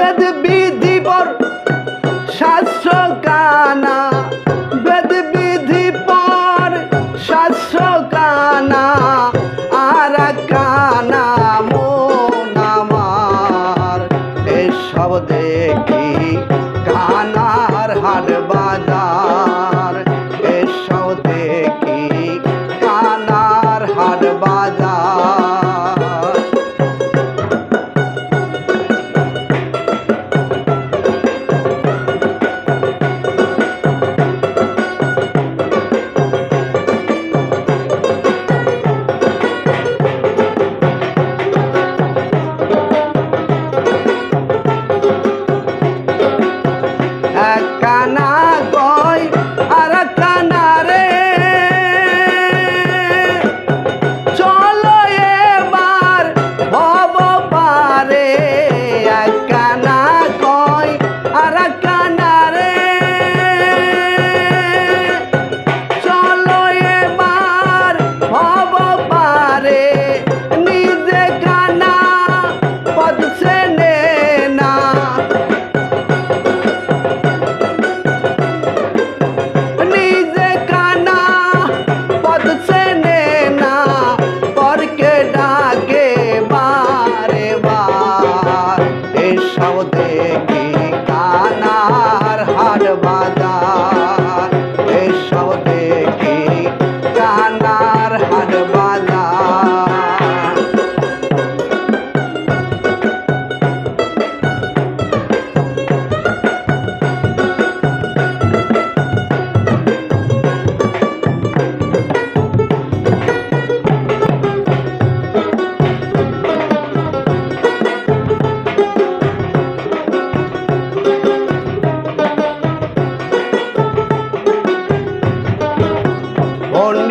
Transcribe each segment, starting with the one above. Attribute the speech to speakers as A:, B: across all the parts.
A: বেদ বিধিপর শাস্ত্র কানা বেদ বিধিপর শাস্ত্র কানা আর কানা মন আমার। এসব দেখি কানার হাট বাজ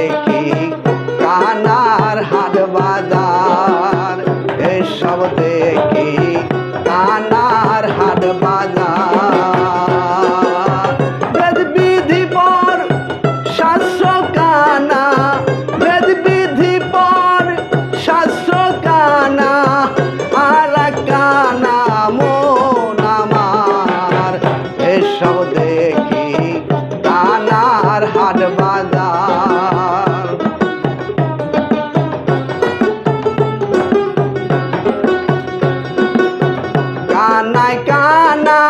A: দেখি কানার হাট বাজার। এসব দেখি কানার হাট বাজার। কানায় কানা